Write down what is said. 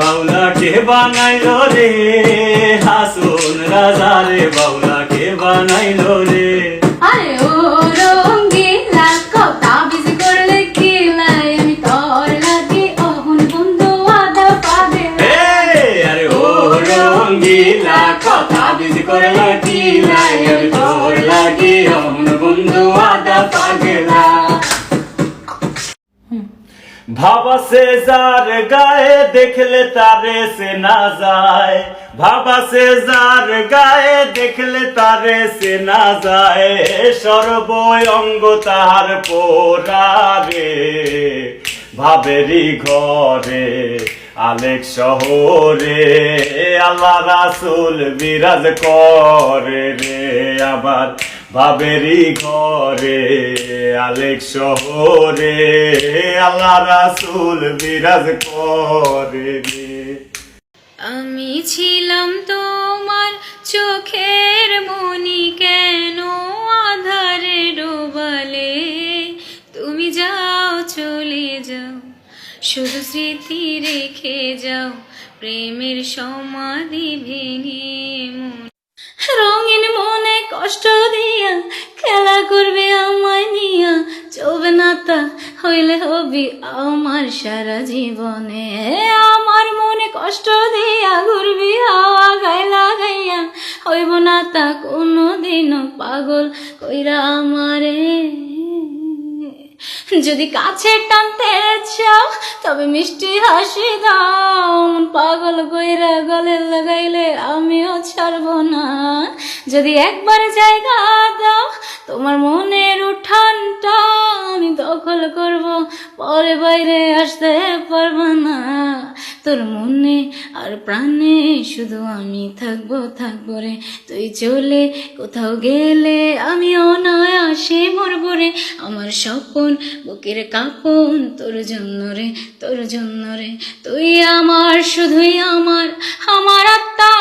কে বানাইলো রে হাসুন রাজা রে বাউলা কে বানাইলো রে। আরে ও রঙ্গিলা কথা বিজি করলে কি লাই আমি তোর লাগি অহন বন্ধু আদা পাবে। আরে ও রঙ্গিলা কথা বিজি করলা কি ভাবা সে যার গায়ে দেখলে তারে সে না যায়। ভাবা সে যার গায়ে দেখলে তারে সে না যায়। সর্ব অঙ্গ তার পোরারে ভাবেরি ঘরে, আলেক শহরে, আল্লাহ রাসুল বিরাজ করে রে, আবার ভাবেরি ঘরে, আলেক শহরে, আল্লাহ রাসুল বিরাজ করে আমি ছিলাম তোমার চোখের মনি কেন আধারে ডোবালে তুমি যাও, চলে যাও, শুধু স্মৃতি রেখে যাও, প্রেমের সমাধি ভেঙে মন। রঙিন মনে কষ্ট দিয়া হইলে হবি আমার সারা জীবনে। আমার মনে কষ্ট দিয়া ঘুরবি, হাওয়া গাইলা গাইয়া। হইব না তা কোনো দিনও পাগল কইরা আমারে। যদি কাছে টানতে চাও, তবে মিষ্টি হাসি দাও। পাগল কইরা গলে লাগাইলে আমিও ছাড়বো না। যদি একবার জায়গা দাও, তোমার মনের উঠানটা দখল করব, পরে বাইরে আসতে পারব না। তোর মনে আর প্রাণে শুধু আমি থাকব থাকব রে। তুই চলে কোথাও গেলে আমি অনায়াসে মরবো রে। আমার স্বপন বুকের কাপন তোর জন্য রে, তোর জন্য রে। তুই আমার, শুধুই আমার আমার আত্মা